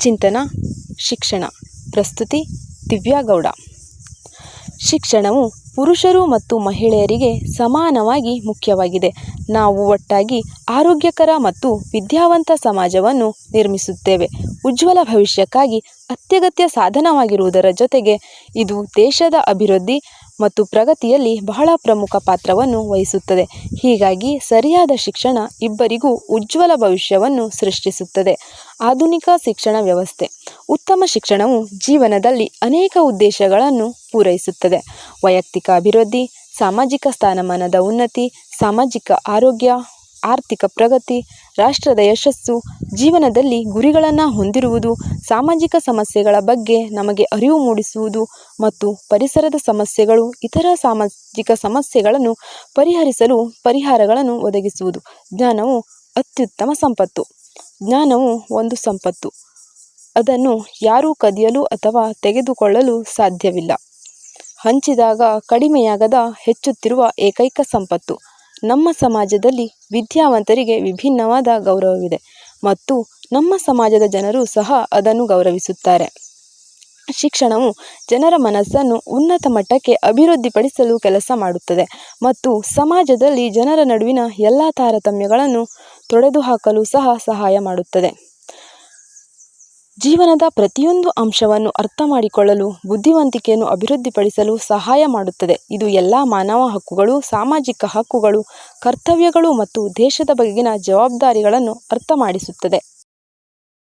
ಚಿಂತನ, ಶಿಕ್ಷಣ. ಪ್ರಸ್ತುತಿ ದಿವ್ಯಾಗೌಡ. ಶಿಕ್ಷಣವು ಪುರುಷರು ಮತ್ತು ಮಹಿಳೆಯರಿಗೆ ಸಮಾನವಾಗಿ ಮುಖ್ಯವಾಗಿದೆ. ನಾವು ಒಟ್ಟಾಗಿ ಆರೋಗ್ಯಕರ ಮತ್ತು ವಿದ್ಯಾವಂತ ಸಮಾಜವನ್ನು ನಿರ್ಮಿಸುತ್ತೇವೆ. ಉಜ್ವಲ ಭವಿಷ್ಯಕ್ಕಾಗಿ ಅತ್ಯಗತ್ಯ ಸಾಧನವಾಗಿರುವುದರ ಜೊತೆಗೆ ಇದು ದೇಶದ ಅಭಿವೃದ್ಧಿ ಮತ್ತು ಪ್ರಗತಿಯಲ್ಲಿ ಬಹಳ ಪ್ರಮುಖ ಪಾತ್ರವನ್ನು ವಹಿಸುತ್ತದೆ. ಹೀಗಾಗಿ ಸರಿಯಾದ ಶಿಕ್ಷಣ ಇಬ್ಬರಿಗೂ ಉಜ್ವಲ ಭವಿಷ್ಯವನ್ನು ಸೃಷ್ಟಿಸುತ್ತದೆ. ಆಧುನಿಕ ಶಿಕ್ಷಣ ವ್ಯವಸ್ಥೆ. ಉತ್ತಮ ಶಿಕ್ಷಣವು ಜೀವನದಲ್ಲಿ ಅನೇಕ ಉದ್ದೇಶಗಳನ್ನು ಪೂರೈಸುತ್ತದೆ. ವೈಯಕ್ತಿಕ ಅಭಿವೃದ್ಧಿ, ಸಾಮಾಜಿಕ ಸ್ಥಾನಮಾನದ ಉನ್ನತಿ, ಸಾಮಾಜಿಕ ಆರೋಗ್ಯ ಆರ್ಥಿಕ ಪ್ರಗತಿ, ರಾಷ್ಟ್ರದ ಯಶಸ್ಸು, ಜೀವನದಲ್ಲಿ ಗುರಿಗಳನ್ನು ಹೊಂದಿರುವುದು, ಸಾಮಾಜಿಕ ಸಮಸ್ಯೆಗಳ ಬಗ್ಗೆ ನಮಗೆ ಅರಿವು ಮೂಡಿಸುವುದು ಮತ್ತು ಪರಿಸರದ ಸಮಸ್ಯೆಗಳು, ಇತರ ಸಾಮಾಜಿಕ ಸಮಸ್ಯೆಗಳನ್ನು ಪರಿಹರಿಸಲು ಪರಿಹಾರಗಳನ್ನು ಒದಗಿಸುವುದು. ಜ್ಞಾನವು ಅತ್ಯುತ್ತಮ ಸಂಪತ್ತು. ಜ್ಞಾನವು ಒಂದು ಸಂಪತ್ತು. ಅದನ್ನು ಯಾರೂ ಕದಿಯಲು ಅಥವಾ ತೆಗೆದುಕೊಳ್ಳಲು ಸಾಧ್ಯವಿಲ್ಲ. ಹಂಚಿದಾಗ ಕಡಿಮೆಯಾಗದ ಹೆಚ್ಚುತ್ತಿರುವ ಏಕೈಕ ಸಂಪತ್ತು. ನಮ್ಮ ಸಮಾಜದಲ್ಲಿ ವಿದ್ಯಾವಂತರಿಗೆ ವಿಭಿನ್ನವಾದ ಗೌರವವಿದೆ ಮತ್ತು ನಮ್ಮ ಸಮಾಜದ ಜನರು ಸಹ ಅದನ್ನು ಗೌರವಿಸುತ್ತಾರೆ. ಶಿಕ್ಷಣವು ಜನರ ಮನಸ್ಸನ್ನು ಉನ್ನತ ಮಟ್ಟಕ್ಕೆ ಅಭಿವೃದ್ಧಿಪಡಿಸಲು ಕೆಲಸ ಮಾಡುತ್ತದೆ ಮತ್ತು ಸಮಾಜದಲ್ಲಿ ಜನರ ನಡುವಿನ ಎಲ್ಲ ತಾರತಮ್ಯಗಳನ್ನು ತೊಡೆದುಹಾಕಲು ಸಹ ಸಹಾಯ ಮಾಡುತ್ತದೆ. ಜೀವನದ ಪ್ರತಿಯೊಂದು ಅಂಶವನ್ನು ಅರ್ಥ ಮಾಡಿಕೊಳ್ಳಲು, ಬುದ್ಧಿವಂತಿಕೆಯನ್ನು ಅಭಿವೃದ್ಧಿಪಡಿಸಲು ಸಹಾಯ ಮಾಡುತ್ತದೆ. ಇದು ಎಲ್ಲ ಮಾನವ ಹಕ್ಕುಗಳು, ಸಾಮಾಜಿಕ ಹಕ್ಕುಗಳು, ಕರ್ತವ್ಯಗಳು ಮತ್ತು ದೇಶದ ಬಗೆಗಿನ ಜವಾಬ್ದಾರಿಗಳನ್ನು ಅರ್ಥ ಮಾಡಿಸುತ್ತದೆ.